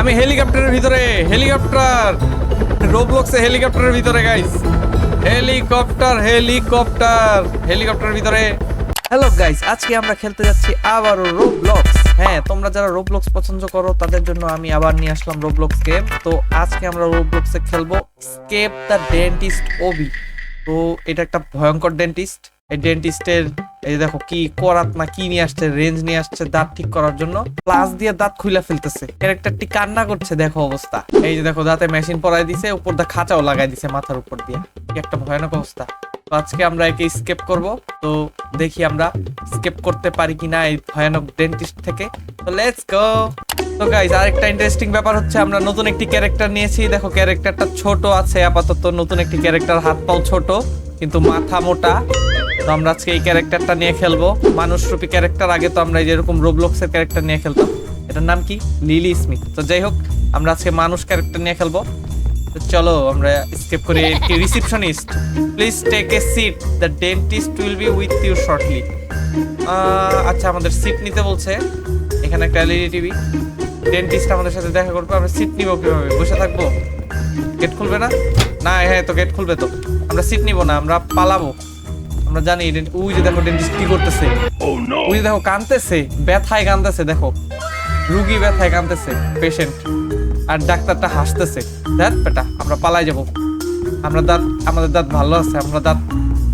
আমি হেলিকপ্টারের ভিতরে, হেলিকপ্টার। রোবলক্সে হেলিকপ্টারের ভিতরে গাইস হেলিকপ্টার হেলিকপ্টার। হেলিকপ্টারের ভিতরে। হ্যালো গাইস আজকে আমরা খেলতে যাচ্ছি আবারও রোবলক্স। হ্যাঁ তোমরা যারা রোবলক্স পছন্দ করো, তাদের জন্য আমি আবার নিয়ে আসলাম রোবলক্স গেম তো আজকে আমরা রোবলক্সে খেলব স্কেপ দ্য ডেন্টিস্ট ওবি তো এটা একটা ভয়ঙ্কর ডেন্টিস্ট এই ডেন্টিস্টের এই দেখো কি করাত না কি নিয়ে আসছে, রেঞ্জ নিয়ে আসছে দাঁত ঠিক করার জন্য প্লাস দিয়ে দাঁত খুলে ফেলতেছে। ক্যারেক্টারটি কান্না করছে, দেখো অবস্থা। এই যে দেখো দাঁতে মেশিন পরাই দিছে উপর দা খাঁচাও লাগাই দিছে মাথার উপর দিয়ে। কি একটা ভয়ানক অবস্থা। তো আজকে আমরা একে স্কেপ করব। তো দেখি আমরা স্কেপ করতে পারি কিনা এই ভয়ানক ডেন্টিস্ট থেকে। তো লেটস গো তো গাইজ আরেকটা ইন্টারেস্টিং ব্যাপার হচ্ছে, আমরা নতুন একটি ক্যারেক্টার নিয়েছি। দেখো ক্যারেক্টারটা ছোট আছে, আপাতত নতুন একটি ক্যারেক্টার হাত পাও ছোট, কিন্তু মাথা মোটা। তো আমরা আজকে এই ক্যারেক্টারটা নিয়ে খেলব। মানুষরূপী ক্যারেক্টার, আগে তো আমরা যেরকম রোবলক্সের ক্যারেক্টার নিয়ে খেলতাম। এটার নাম কি? Lily Smith. তো যাই হোক, আমরা আজকে মানুষ ক্যারেক্টার নিয়ে খেলব। তো চলো আমরা স্কেপ করি receptionist please take a seat the dentist will be with you shortly আচ্ছা আমাদের সিট নিতে বলছে। এখানে একটা এলইডি টিভি ডেন্টিস্ট আমাদের সাথে দেখা করবে। আমরা সিট নিব কীভাবে? বসে থাকব? গেট খুলবে না? না হ্যাঁ তো গেট খুলবে তো। আমরা সিট নিব না, আমরা পালাবো। আমরা জানি ওই যে দেখো ডেন্টিস্ট কি করতেছে? ওই যে দেখো কানতেছে ব্যথায় কানতেছে দেখো। রুগী ব্যথায় কানতেছে পেশেন্ট আর ডাক্তারটা হাসতেছে দেখ বেটা আমরা পালাই যাব। আমরা দাঁত আমাদের দাঁত ভালো আছে আমরা দাঁত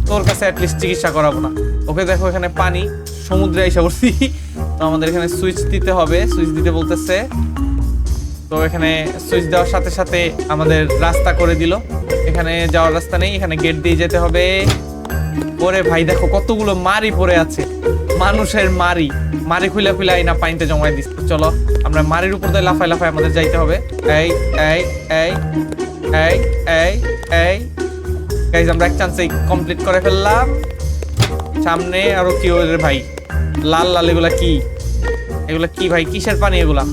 তোর কাছে অ্যাটলিস্ট চিকিৎসা করাবো না। ওকে দেখো এখানে পানি সমুদ্রে এসে পড়ছি। তো আমাদের এখানে সুইচ দিতে হবে। সুইচ দিতে বলতেছে। তো এখানে সুইচ দেওয়ার সাথে সাথে আমাদের রাস্তা করে দিল। এখানে যাওয়ার রাস্তা নেই এখানে গেট দিয়ে যেতে হবে। ওরে ভাই, দেখো কতগুলো মারি পড়ে আছে। মানুষের মারি। মারি খুলে খুলে আইনা পানিতে জমাই দিচ্ছে চলো, আমরা মারির উপর দিয়ে লাফাই লাফাই আমাদের যাইতে হবে। এই এই এই এই এই এই। গাইজ আমরা এক চান্সে কমপ্লিট করে ফেললাম। সামনে আরও কি ওদের ভাই? লাল লাল, এগুলা কি? এগুলা কি ভাই? কিসের পানি এগুলা?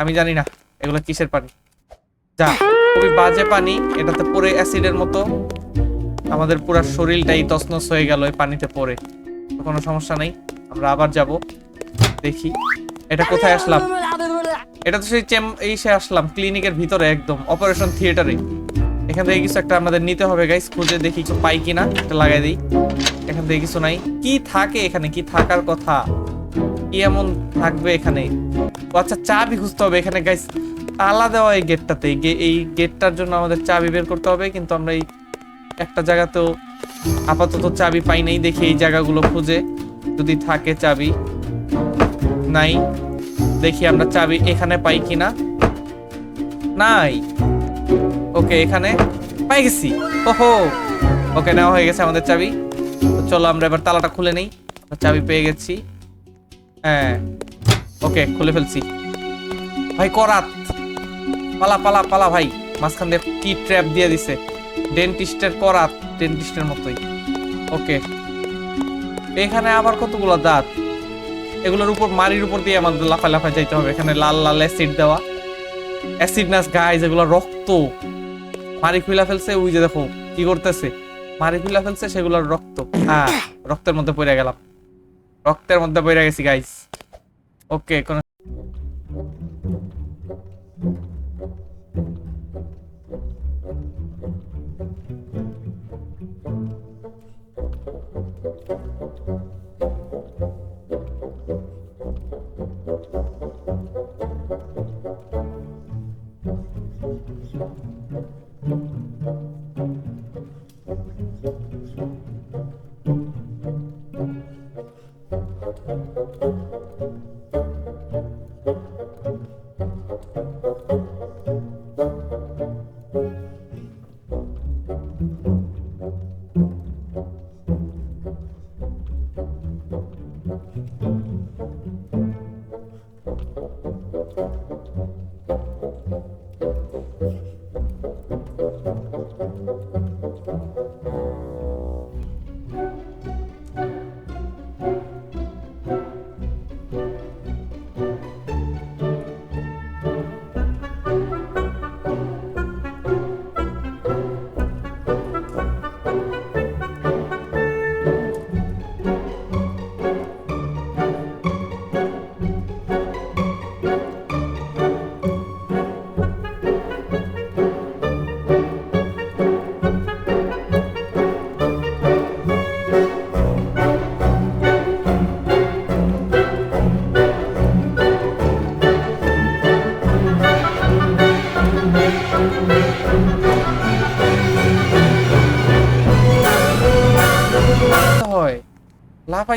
আমি জানি না, এগুলা কিসের পানি? যা, খুবই বাজে পানি। এটাতে পরে অ্যাসিডের মতো। আমাদের পুরো শরীরটাই তছনছ হয়ে গেল এই পানিতে পড়ে। কোনো সমস্যা নেই, আমরা আবার যাব। দেখি, এটা কোথায় আসলাম? এটা তো সেই চেম এই সে আসলাম, ক্লিনিকের ভিতরে একদম, অপারেশন থিয়েটারে। এখান থেকে কিছু একটা আমাদের নিতে হবে গাইস খুঁজে দেখি কিছু পাই কিনা এটা লাগাই দিই। এখান থেকে কিছু নাই। কি থাকে এখানে? কি থাকার কথা? কি এমন থাকবে এখানে? আচ্ছা চাবি খুঁজতে হবে এখানে গাইস তালা দেওয়া এই গেটটাতে এই গেটটার জন্য আমাদের চাবি বের করতে হবে, কিন্তু আমরা এই একটা জায়গাতেও আপাতত চাবি পাই নাই দেখি এই জায়গাগুলো খুঁজে। যদি থাকে চাবি নাই, দেখি আমরা চাবি এখানে পাই কিনা। নাই। ওকে, এখানে পাই গেছি। ওহো! ওকে, নেওয়া হয়ে গেছে আমাদের চাবি। তো চলো আমরা এবার তালাটা খুলে নেই। চাবি পেয়ে গেছি। হ্যাঁ। ওকে, খুলে ফেলছি। ভাই, করাত। পালা পালা পালা ভাই। মাঝখান দিয়ে কি ট্র্যাপ দিয়ে দিছে? ডেন্টিস্টের করা ডেন্টিস্টের মতোই। ওকে এখানে আবার কতগুলো দাঁত? এগুলোর উপর মারির উপর দিয়ে আমাদের লাফা লাফা যাইতে হবে। এখানে লাল লাল অ্যাসিড দেওয়া। অ্যাসিড নাস গাইজ রক্ত। মারি খুলা ফেলছে, ওই যে দেখো, কি করতেছে? মারি খুলা ফেলছে, সেগুলোর রক্ত। হ্যাঁ রক্তের মধ্যে পড়ে গেলাম। রক্তের মধ্যে পড়ে গেছি গাইজ ওকে কোন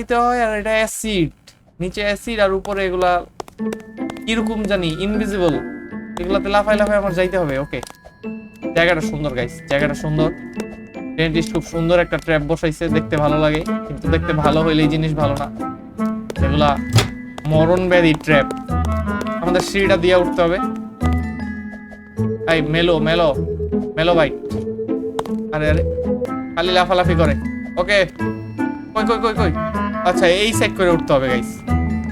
লাফাইতে হয় আর এটা অ্যাসিড নিচে অ্যাসিড আর উপরে এগুলা কীরকম জানি ইনভিজিবল এগুলাতে লাফাই লাফাই আমার যাইতে হবে ওকে জায়গাটা সুন্দর গাইস জায়গাটা সুন্দর। ডেন্টিস্ট খুব সুন্দর একটা ট্র্যাপ বসাইছে, দেখতে ভালো লাগে। কিন্তু দেখতে ভালো হইলে এই জিনিস ভালো না। এগুলা মরণ ব্যাধি ট্র্যাপ আমাদের সিঁড়িটা দিয়ে উঠতে হবে। এই, মেলো মেলো মেলো ভাই। আরে আরে। খালি লাফালাফি করে। ওকে কই কই কই কই? আচ্ছা এই সাইড করে উঠতে হবে গাইস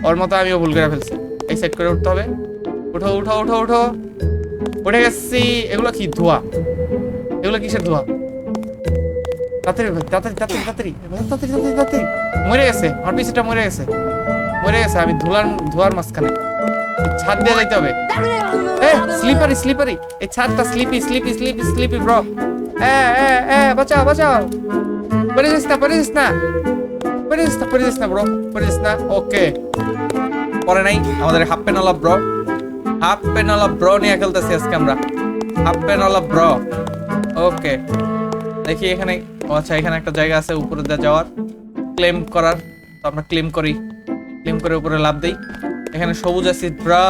ওর মতো আমিও ভুল করে ফেলছি। এই সাইড করে উঠতে হবে। উঠো উঠো উঠো উঠো। উঠে গেছি। এগুলো কি, ধোয়া? এগুলো কিসের ধোয়া? তাড়াতাড়ি তাড়াতাড়ি তাড়াতাড়ি তাড়াতাড়ি। তাড়াতাড়ি তাড়াতাড়ি তাড়াতাড়ি। মরে গেছে। আমার পিছুটা মরে গেছে। মরে গেছে। আমি ধুলার, ধোয়ার মাঝখানে। ছাদ দিয়ে যাইতে হবে। এ স্লিপারি স্লিপারি এই ছাদটা slippy slippy slippy slippy bro এ এ এ, বাঁচাও বাঁচাও। যাস না ব্রো পড়ে যাস না ওকে পরে নাই আমাদের হাফ পেনালা ব্রো হাফ পেনালা ব্রো নিয়ে খেলতেছি আজকে আমরা হাফ পেনালা ব্রো ওকে দেখি এখানে আচ্ছা এখানে একটা জায়গা আছে উপরে দিয়ে যাওয়ার ক্লেম করার তো আমরা ক্লেম করি ক্লেম করে উপরে লাভ দেই এখানে সবুজ আছে ব্রা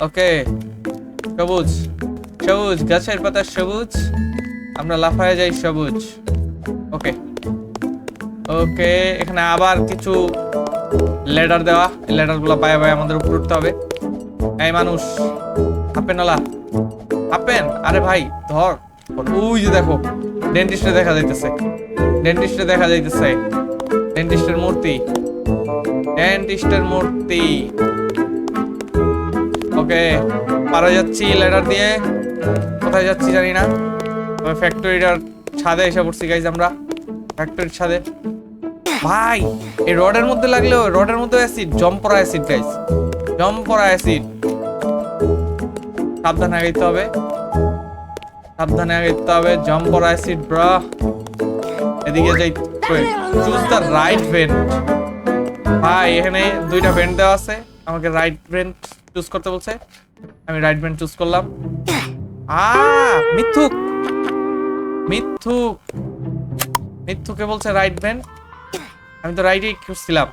ওকে সবুজ সবুজ গাছের পাতা সবুজ আমরা লাফায় যাই সবুজ ওকে ওকে এখানে আবার কিছু লেডার দেওয়া। লেডারগুলো পায়ে পায়ে আমাদের উপর উঠতে হবে। এই মানুষ হাপেন ওলা হাপেন, আরে ভাই, ধর। ওই যে দেখো ডেন্টিস্টে দেখা যাইতেছে। ডেন্টিস্টে দেখা যাইতেছে। ডেন্টিস্টের মূর্তি। ডেন্টিস্টের মূর্তি। ওকে পারা যাচ্ছি লেডার দিয়ে। কোথায় যাচ্ছি জানি না। ফ্যাক্টরিটার ছাদে এসে পড়ছি গাইজ আমরা। ফ্যাক্টরির ছাদে ভাই, এই রডের মধ্যে লাগলেও রডের মধ্যে অ্যাসিড জম পড়া অ্যাসিড গাইজ জম পড়া অ্যাসিড সাবধানে আগাইতে হবে। সাবধানে আগাইতে হবে। জম পড়া অ্যাসিড ব্রা এদিকে যাই চুজ দ্য রাইট ভেন্ট ভাই, এখানে দুইটা ভেন্ট দেওয়া আছে। আমাকে রাইট ভেন্ট চুজ করতে বলছে। আমি রাইট ভেন্ট চুজ করলাম। আ মিথ্যুক। মিথ্যুক। মিথ্যুকে বলছে রাইট ভেন্ট আমি তো রাইটই খুঁজছিলাম।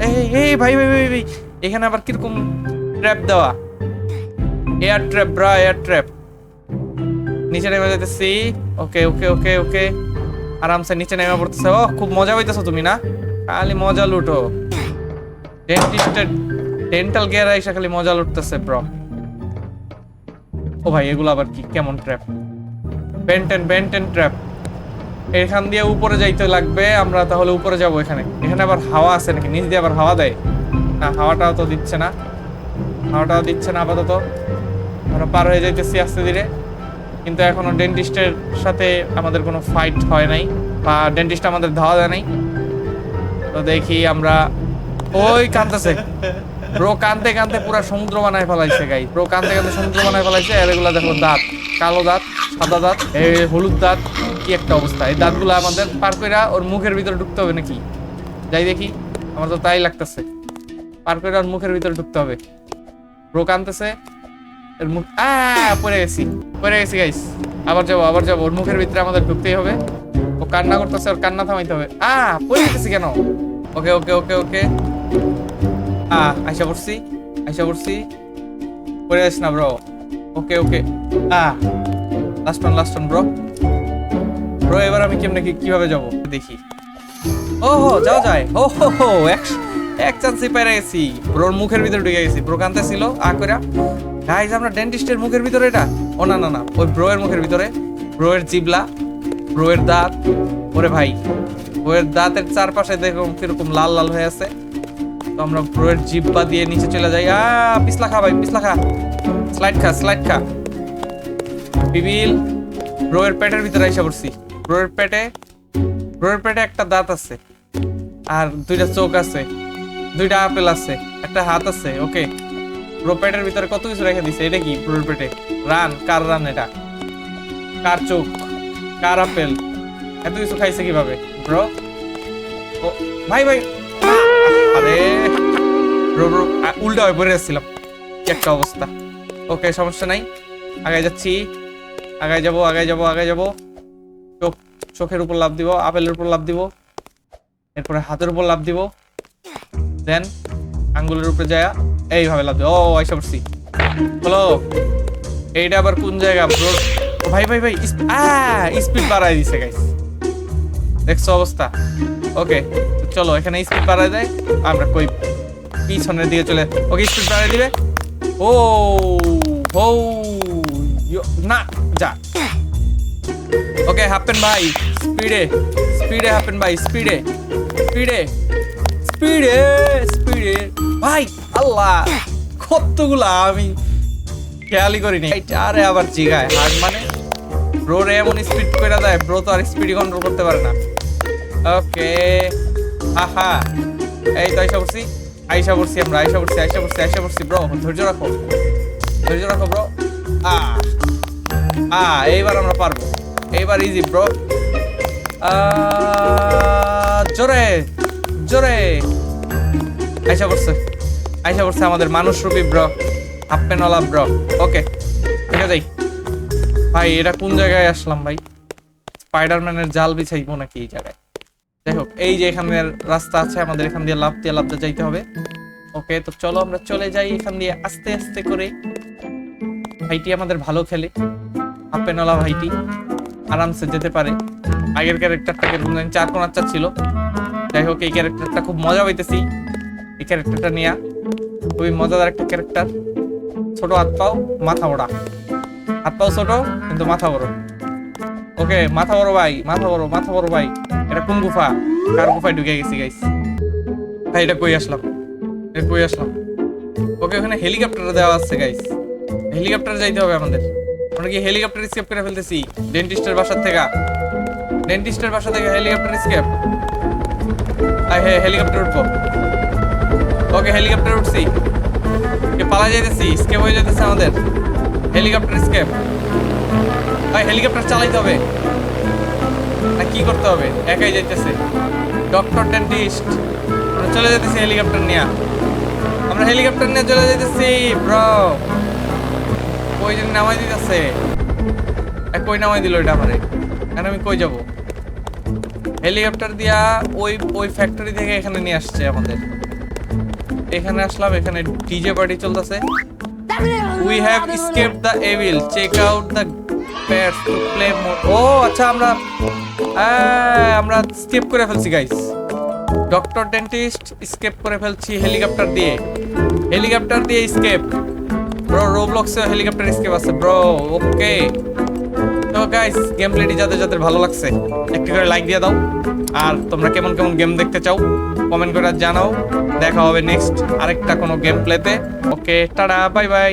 ভাই ভাই ভাই ভাই, এখানে আবার কীরকম ট্র্যাপ দেওয়া? Air trap bro air trap নিচে নেমে যেতেছি ওকে ওকে ওকে ওকে আরামসে নিচে নেমে পড়তেছে। ও, খুব মজা পাইতেছো তুমি না? খালি মজা লুটো। ডেন্টিস্টের ডেন্টাল গিয়ার এসে খালি মজা লুটতেছে ব্র ও ভাই, এগুলো আবার কি? কেমন ট্র্যাপ বেন্টেন বেন্টেন ট্র্যাপ এখান দিয়ে উপরে যাইতে লাগবে, আমরা তাহলে উপরে যাব এখানে। এখানে আবার হাওয়া আছে নাকি? নিচ দিয়ে আবার হাওয়া দেয়? না, হাওয়াটাও তো দিচ্ছে না। হাওয়াটাও দিচ্ছে না আপাতত। আমরা পার হয়ে যাইতেছি আস্তে ধীরে। কিন্তু এখনও ডেন্টিস্টের সাথে আমাদের কোনো ফাইট হয় নাই, বা ডেন্টিস্ট আমাদের ধাওয়া দেয় নাই। তো দেখি আমরা ওই কাঁদতেছে ব্রো কানতে কানতে পুরো সমুদ্র বানায় ফেলাইছে গাই ব্রো কানতে কানতে সমুদ্র বানায় ফেলাইছে, আর এগুলা দেখো দাঁত। কালো দাঁত, সাদা দাঁত হলুদ দাঁত। কি একটা অবস্থা? এই দাঁতগুলো আমাদের পার কইরা ওর মুখের ভিতরে ঢুকতে হবে নাকি? যাই দেখি আমার তো তাই লাগতেছে। পার করে ওর মুখের ভিতরে ঢুকতে হবে। ব্রো কানতেছে এর মুখ আ পড়ে গেছি পড়ে গেছি গাইস আবার যাব আবার যাব। ওর মুখের ভিতরে আমাদের ঢুকতেই হবে। ও কান্না করতেছে ওর কান্না থামাইতে হবে। আ পড়ে গেছি কেন? ওকে ওকে ওকে ওকে। আ আইসা পড়ছি আইসা পড়ছি। পড়ে যাস না bro okay okay. A last one last one bro bro এবার আমি কেমনে কীভাবে যাব? দেখি। ও হো যাও যায়। ও হো হো এক এক চান্সে পেরে গেছি। ব্রোর মুখের ভিতরে ঢুকে গেছি। ব্রো কান্তে ছিল, আ কইরা গাইজ আমরা ডেন্টিস্টের মুখের ভিতরে এটা? ও, না না না, ওই ব্রোয়ের মুখের ভিতরে। ব্রোয়ের জিবলা, ব্রোয়ের দাঁত। ওরে ভাই, ব্রোয়ের দাঁতের চারপাশে দেখুন কীরকম লাল লাল হয়ে আছে। তো আমরা ব্রোয়ের জিব্বা দিয়ে নিচে চলে যাই। আ, পিছলা খা ভাই, পিছলা খা। স্লাইড খা স্লাইড খা। বিবিল, ব্রোয়ের পেটের ভিতরে এসে পড়ছি। ব্রোয়ের পেটে ব্রোয়ের পেটে একটা দাঁত আছে আর দুইটা চোখ আছে, দুইটা আপেল আছে, একটা হাত আছে, ওকে? ব্রো পেটের ভিতরে কত কিছু রেখে দিছে? এটা কি ব্রোর পেটে? রান, কার রান এটা? কার চোখ? কার আপেল? এত কিছু খাইছে কীভাবে? ব্রো? ও, ভাই ভাই আরে! ব্রো ব্রো উল্টা হয়ে পড়ে যাচ্ছিলাম। একটা অবস্থা। ওকে, সমস্যা নাই। আগে যাচ্ছি। আগে যাব আগে যাব আগে যাব। চোখের উপর লাভ দিব, আপেলের উপর লাভ দিব, এরপরে হাতের উপর লাভ দিব দেন আঙ্গুলের উপরে যায় এইভাবে লাভ দিব। ও, আইসা পড়ছি। হলো, এইটা আবার কোন জায়গা? ব্রো ভাই ভাই ভাই স্পিড বাড়াই দিছে গাইস দেখছ অবস্থা? ওকে চলো, এখানে স্পিড বাড়াই দেয়, আমরা কই পিছনের দিকে চলে ওকে স্পিড বাড়াই দিবে। ও ইয়ো- না, যা। ওকে হ্যাপেন ভাই স্পিডে স্পিডে হ্যাপেন ভাই স্পিডে স্পিডে স্পিডে স্পিডে ভাই, আল্লাহ, কতগুলা আমি খেয়ালই করিনি। আরে আবার জিগায় হার মানে? ব্রো রে এমন স্পিড করে দেয় ব্রো তো আর স্পিড কন্ট্রোল করতে পারে না। ওকে আহা, এই তো আইসা পড়ছি আইসা পড়ছি আমরা, আইসা পড়ছি আইসা পড়ছি আইসা পড়ছি ব্রো ধৈর্য রাখো। ধৈর্য রাখো ব্রো আ আ এইবার আমরা পারব। এইবার ইজি ব্রো জোরে জোরে। আইসা পড়ছে আইসা পড়ছে আমাদের মানুষ রূপী ব্রো হাফ প্যানওয়ালা ব্রো ওকে ঠিক আছে ভাই, এটা কোন জায়গায় আসলাম, ভাই? স্পাইডারম্যানের জাল বিছাইবো নাকি এই জায়গায়? যাই হোক, এই যে এখানের রাস্তা আছে, আমাদের এখান দিয়ে লাভ দিয়ে লাভ দিয়ে যাইতে হবে। ওকে তো চলো আমরা চলে যাই এখান দিয়ে আস্তে আস্তে করে। ভাইটি আমাদের ভালো খেলে। হাফেনওয়ালা ভাইটি। আরামসে যেতে পারে। আগের ক্যারেক্টারটাকে চার কোনার চার ছিল। যাই হোক, এই ক্যারেক্টারটা খুব মজা পাইতেছি। এই ক্যারেক্টারটা নিয়ে খুবই মজাদার একটা ক্যারেক্টার ছোট হাত পাও মাথা ওড়া হাত পাও ছোট, কিন্তু মাথা বড়। ওকে মাথা বড় ভাই, মাথা বড় মাথা বড় ভাই। এটা কোন গুফা? কার গুফায় ঢুকে গেছি গাইস ভাই, এটা কই আসলাম? এটা কই আসলাম? ওকে, ওখানে হেলিকপ্টার দেওয়া আছে গাইস হেলিকপ্টার যাইতে হবে আমাদের। আমরা কি হেলিকপ্টার স্কেপ করে ফেলতেছি? ডেন্টিস্টের বাসা থেকে। ডেন্টিস্টের বাসা থেকে হেলিকপ্টার স্কেপ আই হে, হেলিকপ্টার উঠবো। ওকে, হেলিকপ্টার উঠছি। পালা যাইতেছি স্কেপ হয়ে যাইতেছে আমাদের। হেলিকপ্টার স্কেপ ভাই হেলিকপ্টার চালাইতে হবে। না কি করতে হবে? একাই যাইতেছে। ডক্টর ডেন্টিস্ট চলে যেতেছি হেলিকপ্টার নিয়ে। আমরা হেলিকপ্টার নিয়ে চলে যেতেছি ব্রো কই যেন নামাই দিতেছে? কই নামাই দিল এটা আমারে? এখন আমি কই যাব? হেলিকপ্টার দিয়া ওই ওই ফ্যাক্টরি থেকে এখানে নিয়ে আসছে আমাদের। এখানে আসলাম, এখানে ডিজে পার্টি চলতেছে। We have escape the evil check out the pads to play more ও আচ্ছা আমরা আমরা স্কেপ করে ফেলছি গাইস ডক্টর ডেন্টিস্ট স্কেপ করে ফেলছি হেলিকপ্টার দিয়ে। হেলিকপ্টার দিয়ে স্কেপ ব্রো রোবলক্সে হেলিকপ্টার স্কেপ আছে ব্রো ওকে তো গাইস গেম প্লেটি যাদের যাদের ভালো লাগছে, একটু করে লাইক দিয়ে দাও। আর তোমরা কেমন কেমন গেম দেখতে চাও কমেন্ট করে জানাও। দেখা হবে নেক্সট আরেকটা কোনো গেম প্লেতে ওকে টাটা বাই বাই